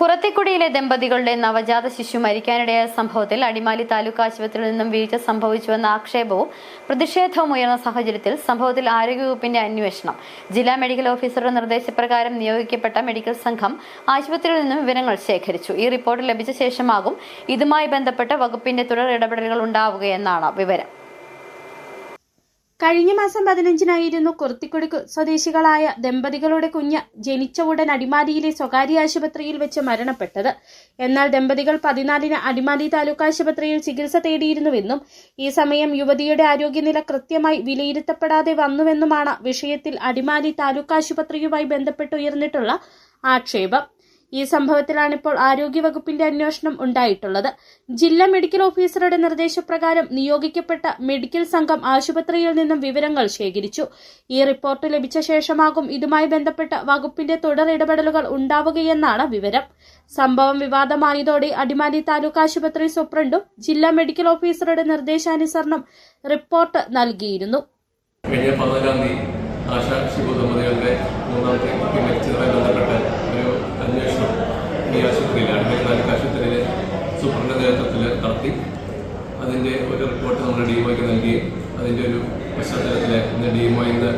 കുറത്തിക്കുടിയിലെ ദമ്പതികളുടെ നവജാത ശിശു മരിക്കാനിടയായ സംഭവത്തിൽ അടിമാലി താലൂക്ക് ആശുപത്രിയിൽ നിന്നും വീഴ്ച സംഭവിച്ചുവെന്ന ആക്ഷേപവും പ്രതിഷേധവും ഉയർന്ന സാഹചര്യത്തിൽ സംഭവത്തിൽ ആരോഗ്യവകുപ്പിന്റെ അന്വേഷണം. ജില്ലാ മെഡിക്കൽ ഓഫീസറുടെ നിർദ്ദേശപ്രകാരം നിയോഗിക്കപ്പെട്ട മെഡിക്കൽ സംഘം ആശുപത്രിയിൽ നിന്നും വിവരങ്ങൾ ശേഖരിച്ചു. ഈ റിപ്പോർട്ട് ലഭിച്ച ശേഷമാകും ഇതുമായി ബന്ധപ്പെട്ട് വകുപ്പിന്റെ തുടർ ഇടപെടലുകൾ ഉണ്ടാവുകയെന്നാണ് വിവരം. കഴിഞ്ഞ മാസം പതിനഞ്ചിനായിരുന്നു കുർത്തിക്കൊടുക്ക് സ്വദേശികളായ ദമ്പതികളുടെ കുഞ്ഞ് ജനിച്ച ഉടൻ അടിമാലിയിലെ സ്വകാര്യ ആശുപത്രിയിൽ വെച്ച് മരണപ്പെട്ടത്. എന്നാൽ ദമ്പതികൾ പതിനാലിന് അടിമാലി താലൂക്ക് ആശുപത്രിയിൽ ചികിത്സ തേടിയിരുന്നുവെന്നും ഈ സമയം യുവതിയുടെ ആരോഗ്യനില കൃത്യമായി വിലയിരുത്തപ്പെടാതെ വന്നുവെന്നുമാണ് വിഷയത്തിൽ അടിമാലി താലൂക്ക് ആശുപത്രിയുമായി ബന്ധപ്പെട്ടുയർന്നിട്ടുള്ള ആക്ഷേപം. ഈ സംഭവത്തിലാണിപ്പോൾ ആരോഗ്യവകുപ്പിന്റെ അന്വേഷണം ഉണ്ടായിട്ടുള്ളത്. ജില്ലാ മെഡിക്കൽ ഓഫീസറുടെ നിർദ്ദേശപ്രകാരം നിയോഗിക്കപ്പെട്ട മെഡിക്കൽ സംഘം ആശുപത്രിയിൽ നിന്നും വിവരങ്ങൾ ശേഖരിച്ചു. ഈ റിപ്പോർട്ട് ലഭിച്ച ശേഷമാകും ഇതുമായി ബന്ധപ്പെട്ട വകുപ്പിന്റെ തുടർ ഇടപെടലുകൾ ഉണ്ടാവുകയെന്നാണ് വിവരം. സംഭവം വിവാദമായതോടെ അടിമാലി താലൂക്ക് ആശുപത്രി സൂപ്രണ്ടും ജില്ലാ മെഡിക്കൽ ഓഫീസറുടെ നിർദ്ദേശാനുസരണം റിപ്പോർട്ട് നൽകിയിരുന്നു. കഴിഞ്ഞ പതിനാലാം തീയതി ആശാ ശിവ ദമ്പതികളുടെ മൂന്നാമത്തെ മരിച്ചതുമായി ബന്ധപ്പെട്ട് ഒരു അന്വേഷണം ഈ ആശുപത്രിയിൽ അടിമയിൽ താലൂക്ക് ആശുപത്രിയിലെ സൂപ്രണ്ട് നേതൃത്വത്തിൽ നടത്തി അതിന്റെ ഒരു റിപ്പോർട്ട് നമ്മുടെ ഡി ഒക്ക് നൽകുകയും അതിന്റെ ഒരു പശ്ചാത്തലത്തിൽ ഇന്ന് ഡി ഒ ഇന്ന്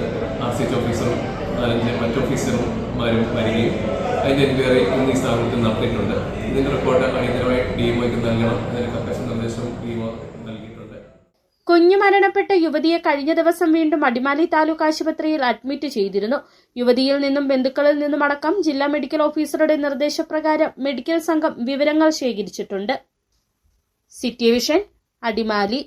ആർ സി എച്ച് ഓഫീസറും അതിന്റെ മറ്റ് ഓഫീസർമാരും വരികയും അതിന്റെ എൻക്വയറി ഇന്ന് ഈ സ്ഥാപനത്തിൽ നടത്തിയിട്ടുണ്ട്. ഇതിന്റെ റിപ്പോർട്ട് അടിയന്തരമായി ഡി ഒക്ക് നൽകണം എന്നൊരു കർക്കശ നിർദ്ദേശം ഡി ഒ കുഞ്ഞു മരണപ്പെട്ട യുവതിയെ കഴിഞ്ഞ ദിവസം വീണ്ടും അടിമാലി താലൂക്ക് ആശുപത്രിയിൽ അഡ്മിറ്റ് ചെയ്തിരുന്നു. യുവതിയിൽ നിന്നും ബന്ധുക്കളിൽ നിന്നുമടക്കം ജില്ലാ മെഡിക്കൽ ഓഫീസറുടെ നിർദ്ദേശപ്രകാരം മെഡിക്കൽ സംഘം വിവരങ്ങൾ ശേഖരിച്ചിട്ടുണ്ട്. City vision Adimali